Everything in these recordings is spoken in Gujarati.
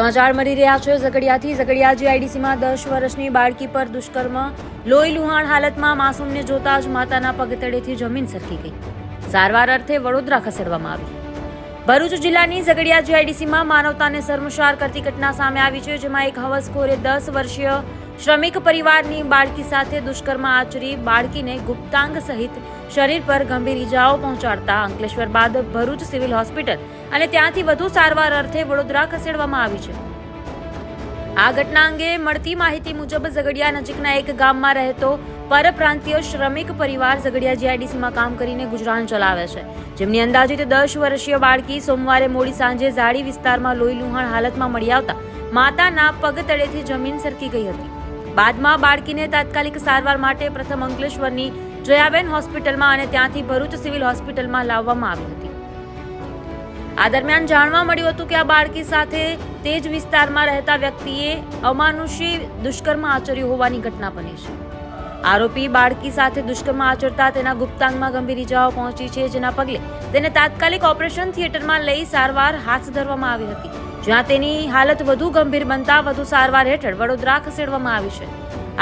સમાચાર મળી રહ્યા છે. ઝઘડિયાથી ઝઘડિયા જીઆઈડીસીમાં દસ વર્ષની બાળકી પર દુષ્કર્મ. લોહી લુહાણ હાલતમાં માસૂમને જોતા જ માતાના પગતળેથી જમીન સરકી ગઈ. સારવાર અર્થે વડોદરા ખસેડવામાં આવી. ભરૂચ જિલ્લાની ઝઘડિયા જીઆઈડીસીમાં માનવતાને શર્મસાર કરતી ઘટના સામે આવી છે, જેમાં એક હવસખોરે દસ વર્ષીય શ્રમિક પરિવારની બાળકી સાથે દુષ્કર્મ આચરી બાળકીને ગુપ્તાંગ સહિત શરીર પર ગંભીર ઇજાઓ પહોંચાડતા અંકલેશ્વર બાદ ભરૂચ સિવિલ હોસ્પિટલ અને ત્યાંથી વધુ સારવાર અર્થે વડોદરા ખસેડવામાં આવી છે. આ ઘટના અંગે મળતી માહિતી મુજબ ઝઘડિયા નજીકના એક ગામમાં રહેતો પરપ્રાંતીય શ્રમિક પરિવાર ઝઘડિયા જીઆઈડીસીમાં કામ કરીને ગુજરાન ચલાવે છે. જેમની અંદાજિત દસ વર્ષીય બાળકી સોમવારે મોડી સાંજે ઝાડી વિસ્તારમાં લોહી લુહાણ હાલતમાં મળી આવતા માતાના પગ તળેથી જમીન સરકી ગઈ હતી. બાદમાં બાળકીને તાત્કાલિક સારવાર માટે પ્રથમ અંકલેશ્વરની જયાબેન હોસ્પિટલમાં અને ત્યાંથી ભરૂચ સિવિલ હોસ્પિટલમાં લાવવામાં આવી હતી. આ દરમિયાન જાણવા મળ્યું હતું કે આ બાળકી સાથે તે જ વિસ્તારમાં રહેતા વ્યક્તિએ અમાનુષી દુષ્કર્મ આચર્યું હોવાની ઘટના બની છે. આરોપી બાળકી સાથે દુષ્કર્મ આચરતા તેના ગુપ્તાંગમાં ગંભીર ઇજાઓ પહોંચી છે, જેના પગલે તેને તાત્કાલિક ઓપરેશન થિયેટરમાં લઈ સારવાર હાથ ધરવામાં આવી હતી. જ્યાં તેની હાલત વધુ ગંભીર બનતા વધુ સારવાર હેઠળ વડોદરા ખસેડવામાં આવી છે.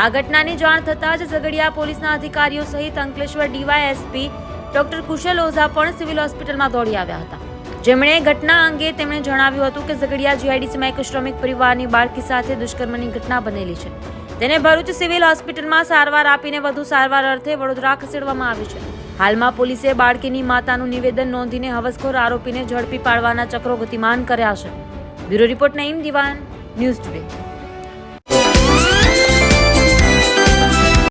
આ ઘટનાની જાણ થતાં જ ઝઘડિયા પોલીસના અધિકારીઓ સહિત અંકલેશ્વર ડીવાયએસપી ડોક્ટર કુશલ ઓઝા પણ સિવિલ હોસ્પિટલમાં દોડી આવ્યા હતા. જેમણે ઘટના અંગે તેમણે જણાવ્યું હતું કે ઝઘડિયા જીઆઈડીસીમાં એક શ્રમિક પરિવારની બાળકી સાથે દુષ્કર્મની ઘટના બનેલી છે. તેને ભરૂચ સિવિલ હોસ્પિટલમાં સારવાર આપીને વધુ સારવાર અર્થે વડોદરા ખસેડવામાં આવી છે. હાલમાં પોલીસે બાળકીની માતાનું નિવેદન નોંધીને હવસખોર આરોપીને ઝડપી પાડવાના ચક્રો ગતિમાન કર્યા છે. બ્યુરો રિપોર્ટ નઈમ દિવાન ન્યૂઝ ટુડે.